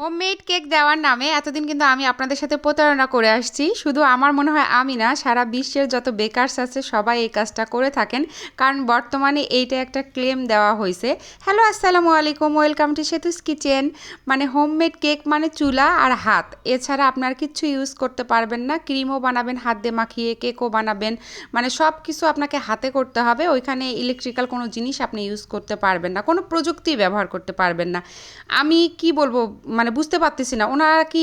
Homemade cake দেওয়ার নামে এতদিন কিন্তু আমি আপনাদের সাথে প্রতারণা করে আসছি। শুধু আমার মনে হয় আমি না, সারা বিশ্বের যত বেকারস আছে সবাই এই কাজটা করে থাকেন। কারণ বর্তমানে এইটা একটা ক্লেম দেওয়া হয়েছে। হ্যালো, আসসালামু আলাইকুম, ওয়েলকাম টু সেতুস কিচেন। মানে হোমমেড কেক মানে চুলা আর হাত। এছাড়া আপনার কিচ্ছু ইউজ করতে পারবেন না। ক্রিমও বানাবেন, হাত দিয়ে মাখিয়ে কেকও বানাবেন। মানে সব কিছু আপনাকে হাতে করতে হবে। ওইখানে ইলেকট্রিক্যাল কোনো জিনিস আপনি ইউজ করতে পারবেন না। কোনো প্রযুক্তি ব্যবহার করতে পারবেন না। আমি কি বলব? মানে বুঝতে পারতেছি না। ওনারা কি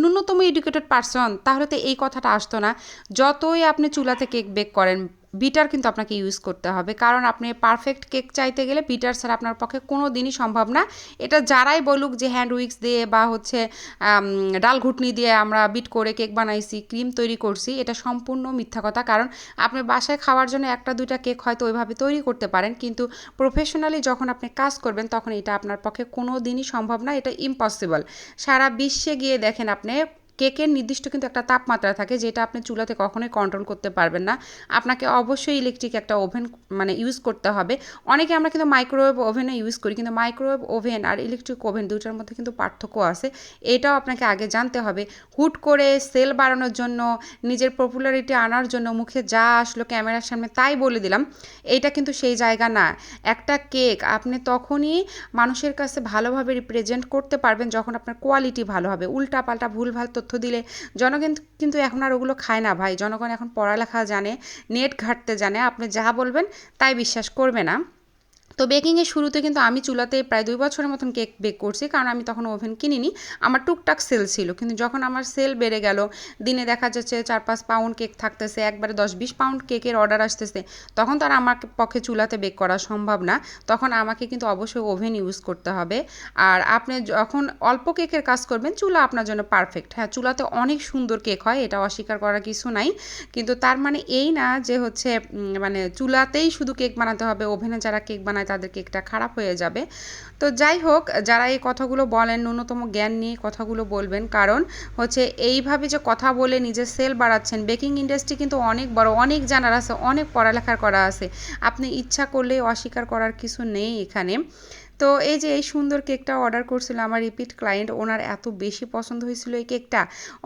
ন্যূনতম এডুকেটেড পারসন তাহলে তো এই কথাটা আসতো না। যতই আপনি চুলাতে কেক বেক করেন বিটার কিন্তু আপনাকে ইউজ করতে হবে। কারণ আপনি পারফেক্ট কেক চাইতে গেলে বিটার ছাড়া আপনার পক্ষে কোনো দিনই সম্ভব না। এটা যারাই বলুক যে হ্যান্ড উইক্স দিয়ে বা হচ্ছে ডাল ঘুটনি দিয়ে আমরা বিট করে কেক বানাইছি ক্রিম তৈরি করছি, এটা সম্পূর্ণ মিথ্যা কথা। কারণ আপনি বাসায় খাওয়ার জন্য একটা, দুইটা কেক হয়তো ওইভাবে তৈরি করতে পারেন, কিন্তু প্রফেশনালি যখন আপনি কাজ করবেন, তখন এটা আপনার পক্ষে কোনো দিনই সম্ভব না, এটা ইম্পসিবল সারা বিশ্বে গিয়ে দেখেন আপনি কেকের নির্দিষ্ট কিন্তু একটা তাপমাত্রা থাকে, যেটা আপনি চুলাতে কখনোই কন্ট্রোল করতে পারবেন না। আপনাকে অবশ্যই ইলেকট্রিক একটা ওভেন মানে ইউজ করতে হবে। অনেকে আমরা কিন্তু মাইক্রোওয়েভ ওভেনে ইউজ করি, কিন্তু মাইক্রোওয়েভ ওভেন আর ইলেকট্রিক ওভেন দুটার মধ্যে কিন্তু পার্থক্য আছে। এটাও আপনাকে আগে জানতে হবে। হুট করে সেল বাড়ানোর জন্য, নিজের পপুলারিটি আনার জন্য মুখে যা আসলো ক্যামেরার সামনে তাই বলে দিলাম। এইটা কিন্তু সেই জায়গা না। একটা কেক আপনি তখনই মানুষের কাছে ভালোভাবে রিপ্রেজেন্ট করতে পারবেন যখন আপনার কোয়ালিটি ভালো হবে। উল্টা পাল্টা ভুলভাল তথ্য দিলে জনগণ কিন্তু এখন আর ওগুলো খায় না ভাই। জনগণ এখন পড়ালেখা জানে, নেট ঘাটতে জানে। আপনি যা বলবেন তাই বিশ্বাস করবে না। তো বেকিংয়ের শুরুতে কিন্তু আমি চুলাতে প্রায় দুই বছরের মতন কেক বেক করছি, কারণ আমি তখন ওভেন কিনিনি। আমার টুকটাক সেল ছিল, কিন্তু যখন আমার সেল বেড়ে গেল, দিনে দেখা যাচ্ছে চার পাঁচ পাউন্ড কেক থাকতেছে, একবারে দশ বিশ পাউন্ড কেকের অর্ডার আসতেছে, তখন তো আর আমার পক্ষে চুলাতে বেক করা সম্ভব না। তখন আমাকে কিন্তু অবশ্যই ওভেন ইউজ করতে হবে। আর আপনি যখন অল্প কেকের কাজ করবেন, চুলা আপনার জন্য পারফেক্ট হ্যাঁ চুলাতে অনেক সুন্দর কেক হয়, এটা অস্বীকার করার কিছু নাই। কিন্তু তার মানে এই না যে হচ্ছে মানে চুলাতেই শুধু কেক বানাতে হবে ওভেনে যারা কেক বানায় তাদের কেকটা খারাপ হয়ে যাবে। তো যাই হোক, যারা এই কথাগুলো বলেন, ন্যূনতম জ্ঞান নিয়ে কথাগুলো বলবেন, কারণ হচ্ছে এইভাবে যে কথা বলে নিজের সেল বাড়াচ্ছেন, বেকিং ইন্ডাস্ট্রি কিন্তু অনেক বড়, অনেক জানার আছে, অনেক পড়ালেখার করা আছে। আপনি ইচ্ছা করলে অস্বীকার করার কিছু নেই এখানে। তো এই যে এই সুন্দর কেকটা অর্ডার করছিল আমার রিপিট ক্লায়েন্ট, ওনার এত বেশি পছন্দ হয়েছিল এই কেকটা।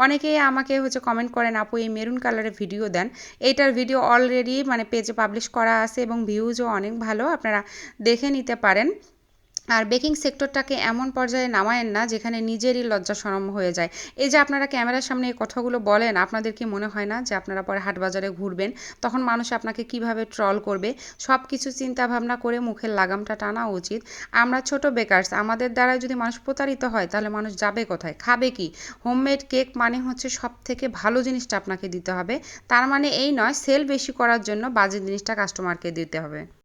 অনেকেই আমাকে হচ্ছে কমেন্ট করেন, আপু, এই মেরুন কালারের ভিডিও দেন। এইটার ভিডিও অলরেডি মানে পেজে পাবলিশ করা আছে এবং ভিউজও অনেক ভালো, আপনারা দেখে নিতে পারেন। আর বেকিং সেক্টরটাকে এমন পর্যায়ে নামায়েন না যেখানে নিজেরই লজ্জা সরম হয়ে যায়। এই যে আপনারা ক্যামেরার সামনে এই কথাগুলো বলেন, আপনাদের কি মনে হয় না যে আপনারা পরে হাট বাজারে ঘুরবেন? তখন মানুষ আপনাকে কীভাবে ট্রল করবে? সব কিছু চিন্তা ভাবনা করে মুখের লাগামটা টানা উচিত। আমরা ছোট বেকারস, আমাদের দ্বারা যদি মানুষ প্রতারিত হয়, তাহলে মানুষ যাবে কোথায়? খাবে কি? হোমমেড কেক মানে হচ্ছে সব থেকে ভালো জিনিসটা আপনাকে দিতে হবে। তার মানে এই নয়, সেল বেশি করার জন্য বাজে জিনিসটা কাস্টমারকে দিতে হবে।